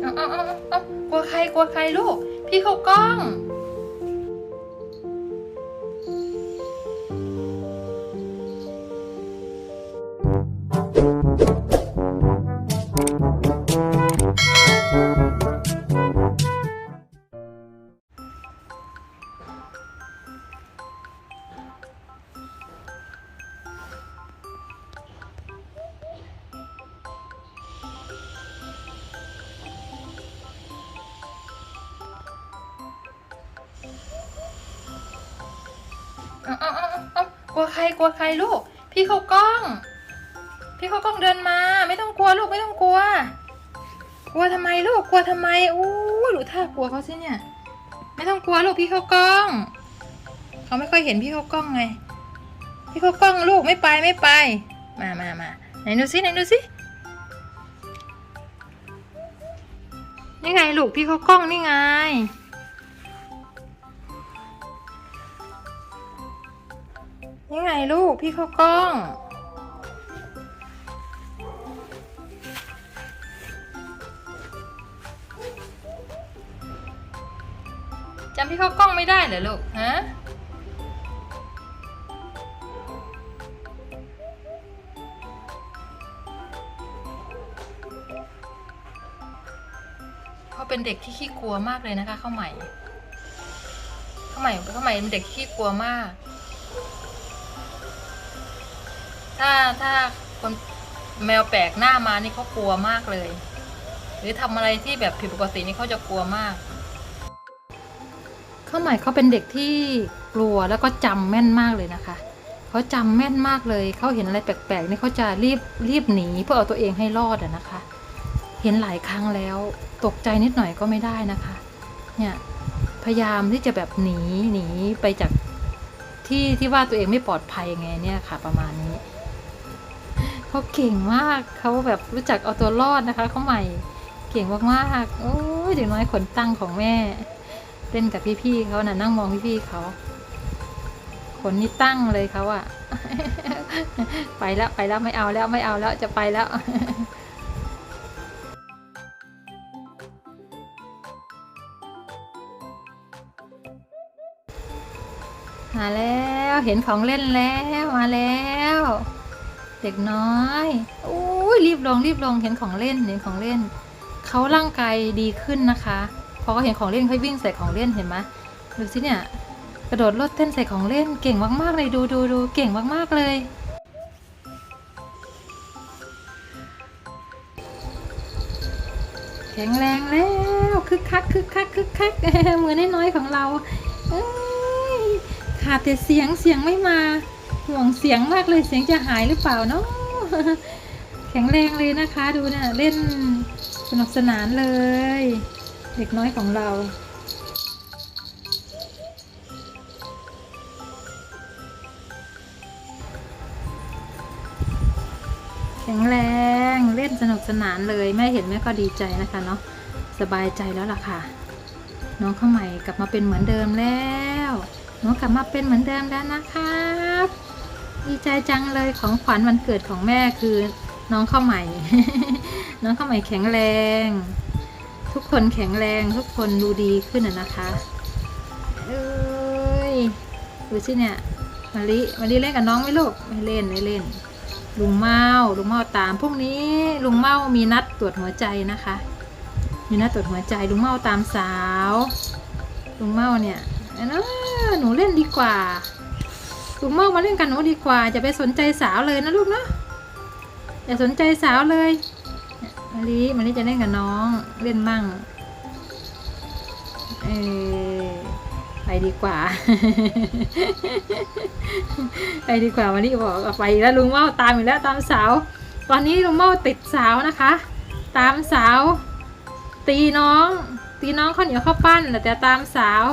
เอาเอาเอาเอากลัวใครกลัวใครลูก พี่เขากล้องอ เอาเอาเอาเอากลัวใครกลัวใครลูก พี่เขากล้อง พี่เขากล้องเดินมา ไม่ต้องกลัวลูกไม่ต้องกลัว กลัวทำไมลูกกลัวทำไมอู้ยดูท่ากลัวเขาสิเนี่ย ไม่ต้องกลัวลูกพี่เขากล้อง เขาไม่ค่อยเห็นพี่เขากล้องไง พี่เขากล้องลูกไม่ไปไม่ไป มามามาไหนดูสิไหนดูสินี่ไงลูกพี่เขากล้องนี่ไง นี่ไงลูกพี่เขากล้อง จำพี่เขากล้องไม่ได้เหรอลูก ฮะเขาเป็นเด็กที่ขี้กลัวมากเลยนะคะข้าวใหม่ข้าวใหม่ข้าวใหม่เป็นเด็กขี้กลัวมาก ถ้าถ้าคนแมวแปลกหน้ามานี่เขากลัวมากเลย หรือทำอะไรที่แบบผิดปกตินี่เขาจะกลัวมาก ข้าวใหม่เขาเป็นเด็กที่กลัวแล้วก็จำแม่นมากเลยนะคะเขาจำแม่นมากเลยเขาเห็นอะไรแปลกๆนี่เขาจะรีบรีบหนีเพื่อเอาตัวเองให้รอดอะนะคะ เห็นหลายครั้งแล้วตกใจนิดหน่อยก็ไม่ได้นะคะ เนี่ยพยายามที่จะแบบหนีหนีไปจากที่ที่ว่าตัวเองไม่ปลอดภัยไงเนี่ยค่ะ ประมาณนี้ เขาเก่งมากเขาแบบรู้จักเอาตัวรอดนะคะเขาใหม่เก่งมากๆโอ้ยเด็กน้อยขนตั้งของแม่เล่นกับพี่ๆเขาน่ะนั่งมองพี่ๆเขาขนนี่ตั้งเลยเขาอะไปแล้วไปแล้วไม่เอาแล้วไม่เอาแล้วจะไปแล้วมาแล้วเห็นของเล่นแล้วมาแล้ว เด็กน้อยโอ้ยรีบลงรีบลงเห็นของเล่นเห็นของเล่น เขาร่างกายดีขึ้นนะคะพอเขาเห็นของเล่นเขาวิ่งใส่ของเล่นเห็นไหมดูสิเนี่ยกระโดดโลดเต้นใส่ของเล่นเก่งมากๆเลยดูดูดูเก่งมากๆเลยแข็งแรงแล้วคึกคักคึกคักคึกคักมือน้อยๆของเราขาดแต่เสียงเสียงไม่มา ห่วงเสียงมากเลยเสียงจะหายหรือเปล่าเนาะแข็งแรงเลยนะคะ ดูนะเล่นสนุกสนานเลย เด็กน้อยของเราแข็งแรงเล่นสนุกสนานเลยแม่เห็นแม่ก็ดีใจนะคะเนาะสบายใจแล้วล่ะค่ะ น้องข้าวใหม่กลับมาเป็นเหมือนเดิมแล้วน้องกลับมาเป็นเหมือนเดิมแล้วนะครับ ดีใจจังเลยของขวัญวันเกิดของแม่คือน้องข้าวใหม่ น้องข้าวใหม่แข็งแรง ทุกคนแข็งแรงทุกคนดูดีขึ้นอะนะคะเอ้ยดูสิเนี่ยมาลิมาลิเล่นกับน้องไหมลูกไม่เล่นไม่เล่น ลุงเมาลุงเมาตามพรุ่งนี้ลุงเมามีนัดตรวจหัวใจนะคะ มีนัดตรวจหัวใจลุงเมาตามสาว ลุงเมาเนี่ยเออหนูเล่นดีกว่า ลุงเมามาเล่นกันหนูดีกว่าจะไปสนใจสาวเลยนะลูกเนาะอย่าสนใจสาวเลยมาลิมาลิจะเล่นกับน้องเล่นมั่งเออไปดีกว่า ไปดีกว่าวันนี้บอกไปแล้วลุงเมาตามอีกแล้วตามสาว ตอนนี้ลุงเมาติดสาวนะคะ ตามสาว ตีน้อง ตีน้องข้าวเหนียวข้าวปั้นแต่ตามสาว